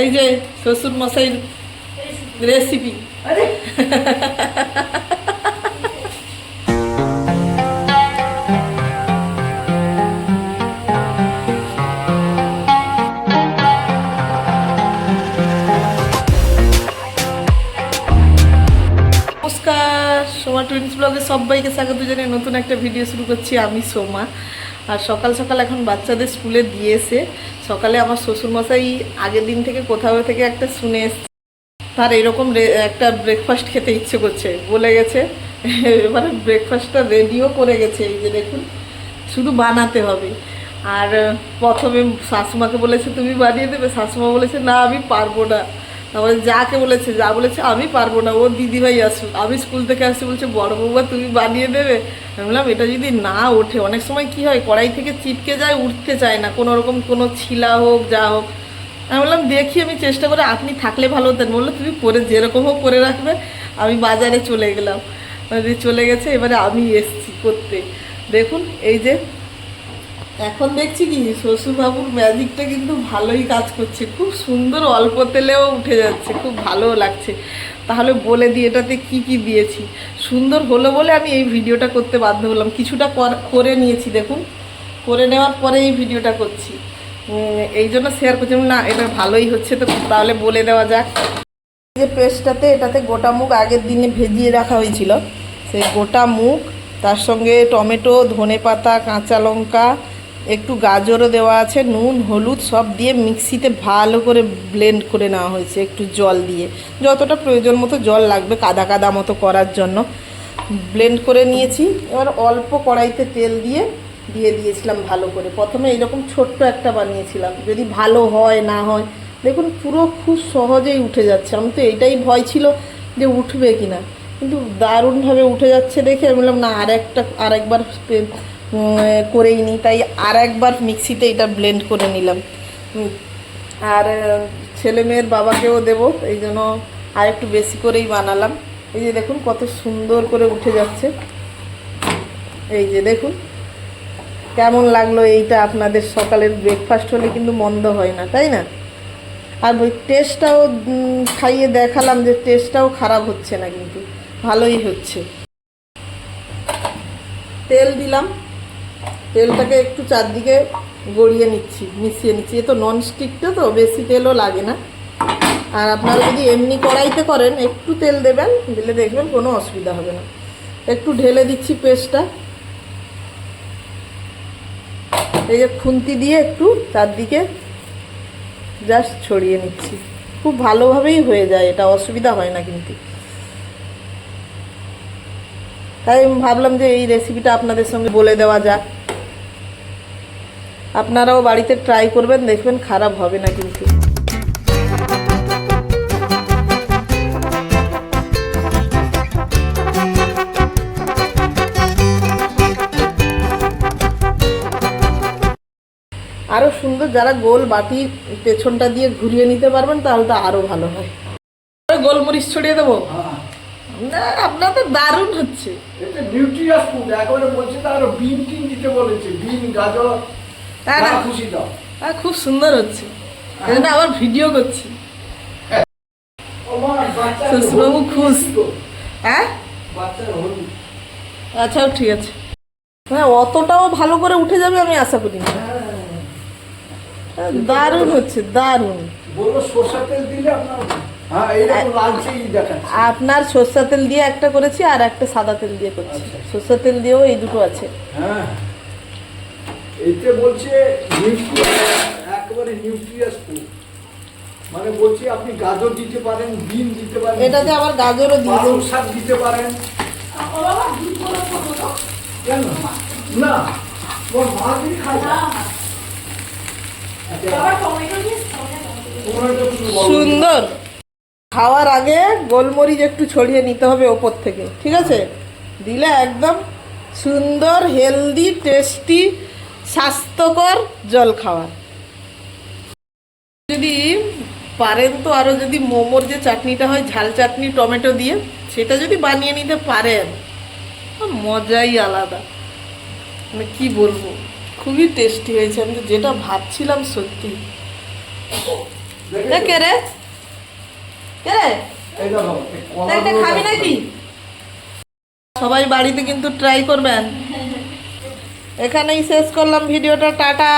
এই যে শ্বশুর মশাই রেসিপি নমস্কার সোমা টুইন্স ব্লগে সবাইকে স্বাগত জানিয়ে নতুন একটা ভিডিও শুরু করছি আমি সোমা। আর সকাল সকাল এখন বাচ্চাদের স্কুলে দিয়েছে। সকালে আমার শ্বশুরমশাই আগের দিন থেকে কোথাও থেকে একটা শুনে এসছে। তার এরকম একটা ব্রেকফাস্ট খেতে ইচ্ছে করছে। বলে গেছে, এবারে ব্রেকফাস্টটা রেডিও করে গেছে, এই যে দেখুন, শুধু বানাতে হবে। আর, প্রথমে শাশুমাকে বলেছে, তুমি বানিয়ে দেবে? শাশুমা বলেছে, না, আমি পারব না। তারপরে যাকে বলেছে, যা বলেছে, আমি পারব না। ও দিদিভাই আসুক, আমি স্কুল থেকে আসছি, বলছে বড় বৌমা তুমি বানিয়ে দেবে? আমি বললাম, এটা যদি না ওঠে, অনেক সময় কি হয়, কড়াই থেকে চিটকে যায়, উঠতে চায় না, কোনো রকম কোনো ছিলা হোক, যা হোক। আমি বললাম, দেখি, আমি চেষ্টা করে, আপনি থাকলে ভালো হতেন। বলল, তুমি পরে, যেরকম হোক করে রাখবে, আমি বাজারে চলে গেলাম। চলে গেছে, এবারে আমি এসছি করতে। দেখুন, এই যে এখন দেখছি কি, শ্বশুরবাবুর ম্যাজিকটা কিন্তু ভালোই কাজ করছে। খুব সুন্দর অল্প তেলেও উঠে যাচ্ছে, খুব ভালো লাগছে। তাহলে বলে দিই এটাতে কি কি দিয়েছি? সুন্দর হলো বলে আমি এই ভিডিওটা করতে বাধ্য হলাম। কিছুটা কর- নিয়েছি, দেখুন। করে নেওয়ার পরে এই ভিডিওটা করছি। এই জন্য শেয়ার করছি। না, এটা ভালোই হচ্ছে তো, তাহলে বলে দেওয়া যাক। যে পেস্টটাতে এটাতে গোটা মুখ আগের দিনে ভেজিয়ে রাখা হয়েছিল। সেই গোটা মুখ, তার সঙ্গে টমেটো ধনে পাতা কাঁচা লঙ্কা একটু গাজরও দেওয়া আছে, নুন, হলুদ সব দিয়ে মিক্সিতে ভালো করে ব্লেন্ড করে নেওয়া হয়েছে, একটু জল দিয়ে। যতটা প্রয়োজন মতো জল লাগবে কাদা কাদা মতো করার জন্য। ব্লেন্ড করে নিয়েছি, এবার অল্প কড়াইতে তেল দিয়ে দিয়ে দিয়েছিলাম ভালো করে। প্রথমে এরকম ছোট্ট একটা বানিয়েছিলাম, যদি ভালো হয়, না হয়। দেখুন, পুরো খুব সহজেই উঠে যাচ্ছে। আমি তো এটাই ভয় ছিল যে উঠবে কি না কিন্তু দারুণভাবে উঠে যাচ্ছে দেখে আমি বললাম, না আর একটা আর একবার করেই নিই তাই আর একবার মিক্সিতে এটা ব্লেন্ড করে নিলাম। আর ছেলে মেয়ের বাবাকেও দেবো, এই জন্য আর একটু বেশি করেই বানালাম। এই যে দেখুন, কত সুন্দর করে উঠে যাচ্ছে। এই যে দেখুন, কেমন লাগল এইটা আপনাদের সকালের ব্রেকফাস্ট হলে, কিন্তু মন্দ হয় না, তাই না? আর ওই টেস্টটাও খাইয়ে দেখালাম যে টেস্টটাও খারাপ হচ্ছে না কিন্তু, ভালোই হচ্ছে। তেল দিলাম। তেলটাকে একটু চারদিকে গড়িয়ে নিচ্ছি, মিশিয়ে নিচ্ছি। এ তো নন স্টিকটা তো, বেশি তেলও লাগে না। আর আপনারা যদি এমনি কড়াইতে করেন, একটু তেল দেবেন, দিলে দেখবেন কোনো অসুবিধা হবে না। একটু ঢেলে দিচ্ছি পেস্টটা। এই যে খুন্তি দিয়ে একটু চারদিকে জাস্ট ছড়িয়ে নিচ্ছি। খুব ভালোভাবেই হয়ে যায়, এটা অসুবিধা হয় না কিন্তু। তাই ভাবলাম যে এই রেসিপিটা আপনাদের সঙ্গে বলে দেওয়া যাক। আপনারাও বাড়িতে ট্রাই করবেন, দেখবেন খারাপ হবে না কিন্তু। আরও সুন্দর, যারা গোল বাটি পেছনটা দিয়ে ঘুরিয়ে নিতে পারবেন, তাহলে তো আরও ভালো হয়। গোলমরিচ ছড়িয়ে দেবো? না আপনার তো দারুণ হচ্ছে। এটা নিউট্রিয়াস ফুড একেবারে বলছে তো আরও বিন টিন দিতে বলেছে বিন গাজর না। খুশি দাও। খুব সুন্দর হচ্ছে। জন্য আবার ভিডিও করছি। শ্বশুরবাবু খুশ। হ্যাঁ? আচ্ছা ঠিক আছে। হ্যাঁ অতটাও ভালো করে উঠে যাবে আমি আশা করি হ্যাঁ, দারুণ হচ্ছে দারুণ। বলল সরষের তেল দিলে আপনার হ্যাঁ আপনার সর্ষা তেল দিয়ে একটা করেছি আর একটা সাদা তেল দিয়ে করছি। সর্ষা তেল দিয়েও এই দুটো আছে। হ্যাঁ। এতে বলছে একেবারে নিউট্রিয়াস ফুড মানে বলছি আপনি গাজর দিতে পারেন বিন দিতে পারেন। এটাতে আবার গাজরও দিয়ে পালং শাক দিতে পারেন। কেন? না তোমার মা যদি খায়। না আচ্ছা। সুন্দর। খাওয়ার আগে গোলমরিচ একটু ছড়িয়ে নিতে হবে ওপর থেকে, ঠিক আছে? দিলে একদম সুন্দর হেলদি টেস্টি স্বাস্থ্যকর জল খাওয়ার। যদি পারেন তো আরও যদি মোমোর যে চাটনিটা হয়, ঝাল চাটনি, টমেটো দিয়ে, সেটা যদি বানিয়ে নিতে পারেন মজাই আলাদা। মানে কি বলব? খুবই টেস্টি হয়েছে। আমি যেটা ভাবছিলাম সত্যি। রে কে রে এই দেখো এই তা এটা কলাগুলো খাবি নাকি? সবাই বাড়িতে কিন্তু ট্রাই করবেন। এখানেই শেষ করলাম ভিডিওটা টাটা।